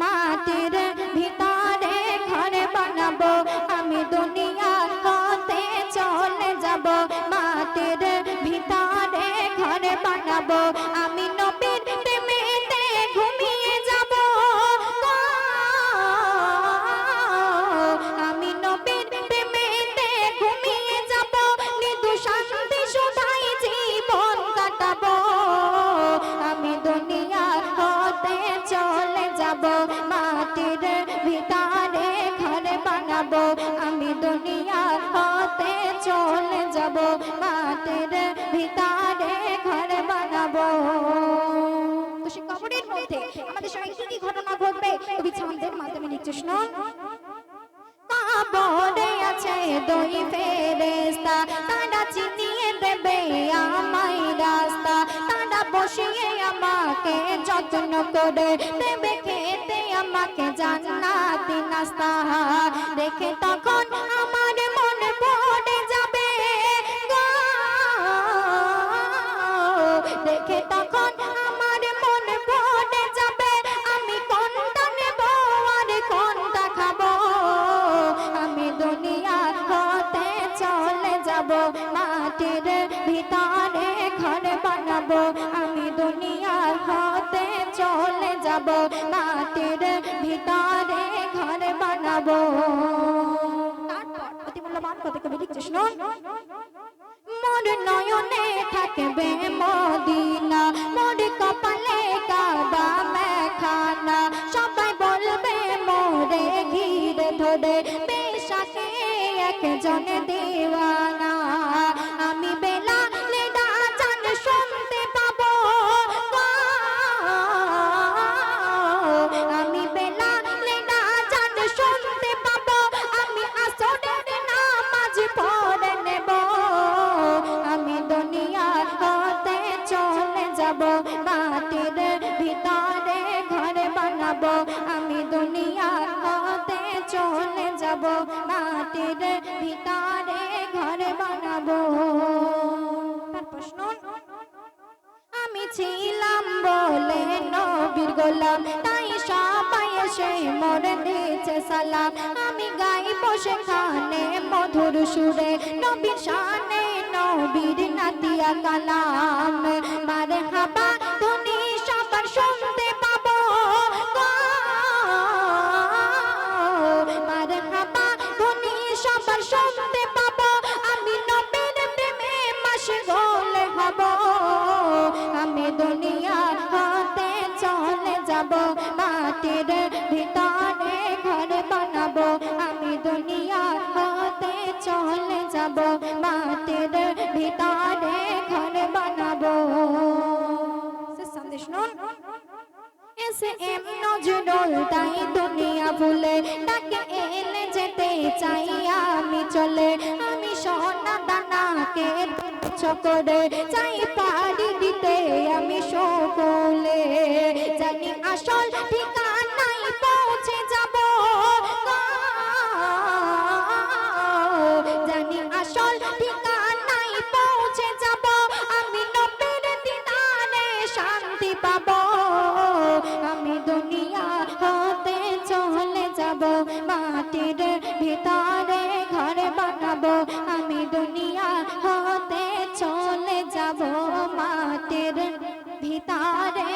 মাটির ভিতরে ঘরে বানাবো। আমি দুনিয়া চলে মাটির ভিতরে ঘর বানাবো। তো সে কবরের মধ্যে আমাদের কি কি ঘটনা ঘটবে, কবি ছন্দের মাধ্যমে কবরে আছে দুই ফেরেশতা, তারা চিনিয়ে দেবে রাস্তা। তারা বসিয়ে আমাকে যত্ন করে দেবে, খেতে আমাকে জান্নাতি নাস্তা। দেখে তখন আমার মাটির ভিতরে ঘর বানাবো, আমি দুনিয়া হতে চলে যাব। মাটির ভিতরে ঘর বানাবো। মোর নয়নে থাকবে মদিনা, মোর কপালে কাবা মেখানা। সবাই বলবে, মোরে ঘিরে ধরে, বেশাকে একজন দেওয়ানা। যাব মাটির ভিতরে ঘর বানাবো। আমি দুনিয়া হতে চলে যাব মাটির ভিতরে ঘর বানাবো। তারপর শুনুন আমি ছিলাম বলে নবীর গোলাম, তাই সবাই এসে মরে দিয়েছে সালাম। আমি গাইব সেখানে মধুর সুরে, নবীর শানে নবীর নাতিয়া কালাম। যাব মাটির ভিতরে ঘর বানাবো আমি দুনিয়া হতে চলে যাব মাটির ভিতরে ঘর বানাবো। সন্দেশ নুন এম নজরুল তাই দুনিয়া ভুলে তাকে এলে যেতে চাই আমি চলে। আমি সোনা দানাকে করে চাই পাড়ি দিতে আমি সকলে জানি আসল ঠিকানায় পৌঁছে যাব। জানি আসল ঠিকানায় পৌঁছে যাব। আমি নবীর দিদারে শান্তি পাবো। আমি দুনিয়া হতে চলে যাব। মাটির ভিতরে ঘর বানাবো। আমি দুনিয়া হতে চলে যাব। মাটির ভিতরে